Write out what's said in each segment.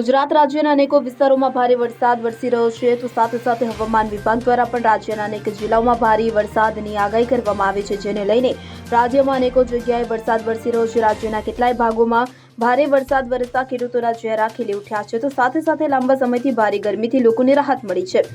ગુજરાત રાજ્યના અનેકો વિસ્તારોમાં ભારે વરસાદ વરસી રહ્યો છે, તો સાથે સાથે હવામાન વિભાગ દ્વારા પણ રાજ્યના અનેક જિલ્લાઓમાં ભારે વરસાદની આગાહી કરવામાં આવી છે, જેને લઈને રાજ્યમાં અનેકો જગ્યાએ વરસાદ વરસી રહ્યો છે. રાજ્યના કેટલાય ભાગોમાં ભારે વરસાદ વરસતા ખેડૂતોના ચહેરા ખીલી ઉઠ્યા છે, તો સાથે સાથે લાંબા સમયથી ભારે ગરમીથી લોકોને રાહત મળી છે.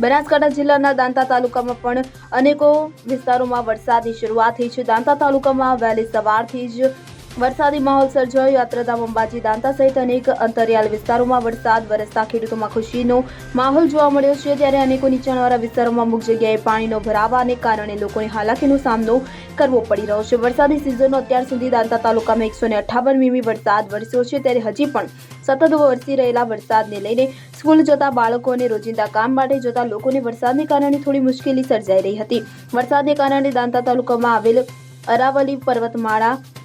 બનાસકાંઠા જિલ્લાના દાંતા તાલુકામાં પણ અનેકો વિસ્તારોમાં વરસાદની શરૂઆત થઈ છે. દાંતા તાલુકામાં વહેલી સવારથી જ વરસાદી માહોલ સર્જાયો. યાત્રાધામ અંબાજી દાંતા સહિત અનેક અંતરિયાળ વિસ્તારોમાં વરસાદ, વરસતા ખેડૂતોમાં ખુશીનો માહોલ જોવા મળ્યો છે. ત્યારે અનેકો નીચાણવાળા વિસ્તારોમાં અમુક જગ્યાએ પાણીનો ભરાવાને કારણે લોકોને હાલાકીનો સામનો કરવો પડી રહ્યો છે. વરસાદી સિઝનનો અત્યાર સુધી દાંતા તાલુકામાં એકસો ને અઠાવન મીમી વરસાદ વરસ્યો છે. ત્યારે હજી પણ સતત વરસી રહેલા વરસાદને લઈને સ્કૂલ જતા બાળકો અને રોજિંદા કામ માટે જતા લોકોને વરસાદને કારણે થોડી મુશ્કેલી સર્જાઈ રહી હતી. વરસાદને કારણે દાંતા તાલુકામાં આવેલ અરાવલી પર્વતમાળા